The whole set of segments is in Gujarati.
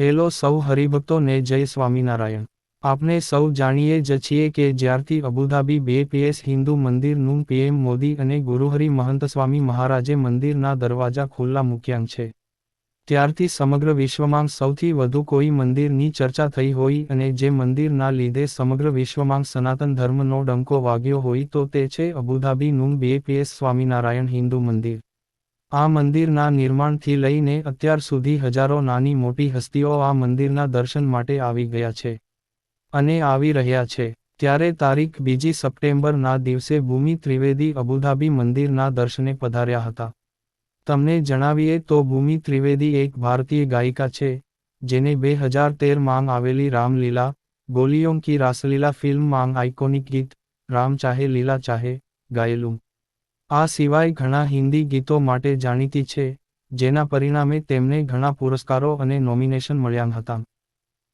હેલો સૌ હરિભક્તોને જય સ્વામિનારાયણ. આપને સૌ જાણીએ જ છીએ કે જ્યારથી અબુધાબી બે પીએસ હિન્દુ મંદિરનું પીએમ મોદી અને ગુરુહરિ મહંત સ્વામી મહારાજે મંદિરના દરવાજા ખુલ્લા મૂક્યા છે. ત્યારથી સમગ્ર વિશ્વમાં સૌથી વધુ કોઈ મંદિરની ચર્ચા થઈ હોય અને જે મંદિરના લીધે સમગ્ર વિશ્વમાં સનાતન ધર્મનો ડંકો વાગ્યો હોય તો તે છે અબુધાબીનું બે પીએસ સ્વામિનારાયણ હિન્દુ મંદિર. આ મંદિરના નિર્માણથી લઈને અત્યાર સુધી હજારો નાની મોટી હસ્તીઓ આ મંદિરના દર્શન માટે આવી ગયા છે અને આવી રહ્યા છે. ત્યારે તારીખ બીજી સપ્ટેમ્બરના દિવસે ભૂમિ ત્રિવેદી અબુધાબી મંદિરના દર્શને પધાર્યા હતા. તમને જણાવીએ તો ભૂમિ ત્રિવેદી એક ભારતીય ગાયિકા છે, જેને બે હજાર તેર માંગ આવેલી રામલીલા ગોલિયોં કી રાસલીલા ફિલ્મ માંગ આઇકોનિક ગીત રામ ચાહે લીલા ચાહે ગાયેલું. આ સિવાય ઘણા હિન્દી ગીતો માટે જાણીતી છે, જેના પરિણામે તેમને ઘણા પુરસ્કારો અને નોમિનેશન મળ્યા હતા.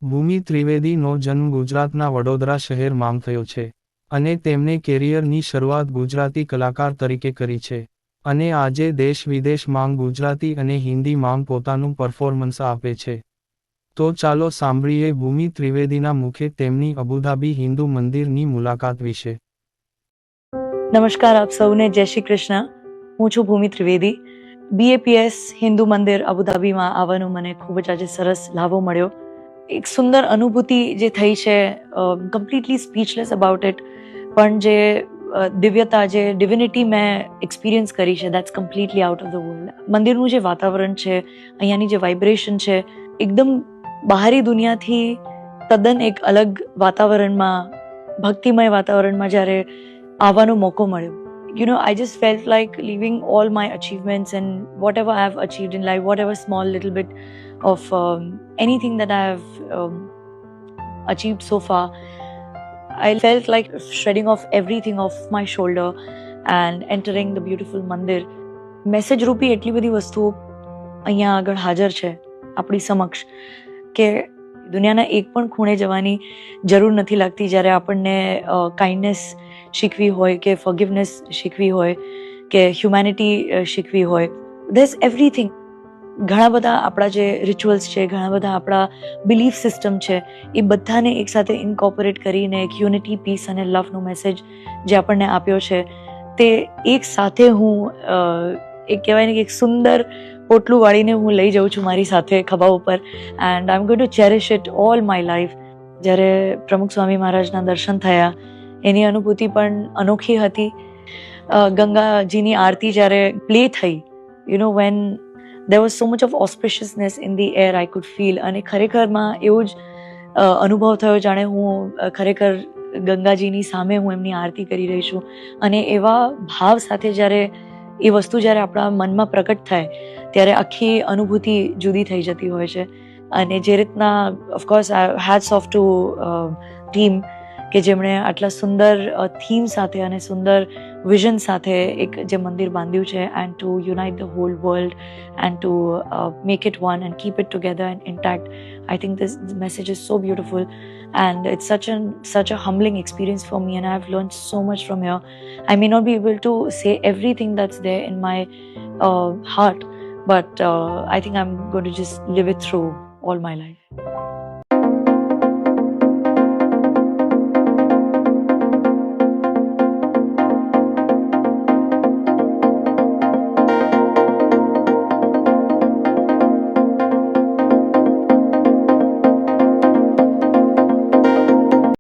ભૂમિ ત્રિવેદીનો જન્મ ગુજરાતના વડોદરા શહેરમાં થયો છે, અને તેમને કેરિયરની શરૂઆત ગુજરાતી કલાકાર તરીકે કરી છે, અને આજે દેશ વિદેશમાં ગુજરાતી અને હિન્દી માંગ પોતાનું પરફોર્મન્સ આપે છે. તો ચાલો સાંભળીએ ભૂમિ ત્રિવેદીના મુખે તેમની અબુધાબી હિન્દુ મંદિરની મુલાકાત વિશે. નમસ્કાર આપ સૌને, જય શ્રી કૃષ્ણ. હું છું ભૂમિ ત્રિવેદી. બીએપીએસ હિન્દુ મંદિર અબુધાબીમાં આવવાનો મને ખૂબ જ આજે સરસ લાભો મળ્યો. એક સુંદર અનુભૂતિ જે થઈ છે કમ્પ્લીટલી સ્પીચલેસ અબાઉટ ઇટ પણ જે દિવ્યતા, જે ડિવિનિટી મેં એક્સપિરિયન્સ કરી છે that's completely out of the world મંદિરનું જે વાતાવરણ છે, અહીંયાની જે વાઇબ્રેશન છે, એકદમ બહારી દુનિયાથી તદ્દન એક અલગ વાતાવરણમાં, ભક્તિમય વાતાવરણમાં જ્યારે આવવાનો મોકો મળ્યો you know I just felt like living all my achievements and whatever I have achieved in life whatever small little bit of anything that I have achieved so far. I felt like shredding off everything off my shoulder and entering the મંદિર મેસેજ રૂપી એટલી બધી વસ્તુઓ અહીંયા આગળ હાજર છે, આપણી સમક્ષ, કે દુનિયાના એક પણ ખૂણે જવાની જરૂર નથી લાગતી જ્યારે આપણને કાઇન્ડનેસ શીખવી હોય, કે ફોગિવનેસ શીખવી હોય, કે હ્યુમેનિટી શીખવી હોય. ધેસ એવરીથિંગ ઘણા બધા આપણા જે રિચ્યુઅલ્સ છે, ઘણા બધા આપણા બિલીફ સિસ્ટમ છે, એ બધાને એકસાથે ઇન્કોપરેટ કરીને એક યુનિટી પીસ અને લવનો મેસેજ જે આપણને આપ્યો છે, તે એક સાથે હું એક કહેવાય ને કે એક સુંદર પોટલું વાળીને હું લઈ જાઉં છું મારી સાથે ખભા ઉપર. And I am going to cherish it all my life જ્યારે પ્રમુખ સ્વામી મહારાજના દર્શન થયા એની અનુભૂતિ પણ અનોખી હતી. ગંગાજીની આરતી જ્યારે પ્લે થઈ you know when there was so much of auspiciousness in the air I could feel અને ખરેખરમાં એવો જ અનુભવ થયો જાણે હું ખરેખર ગંગાજીની સામે હું એમની આરતી કરી રહી છું. અને એવા ભાવ સાથે જ્યારે એ વસ્તુ જ્યારે આપણા મનમાં પ્રકટ થાય, ત્યારે આખી અનુભૂતિ જુદી થઈ જતી હોય છે. અને જે રીતના of course hats off to team કે જેમણે આટલા સુંદર થીમ સાથે અને સુંદર વિઝન સાથે એક જે મંદિર બાંધ્યું છે and to unite the whole world and to make it one and keep it together and intact I think this message is so beautiful and it's such an such a humbling experience for me and i've learned so much from here i may not be able to say everything that's there in my uh, heart but uh, i think i'm going to just live it through all my life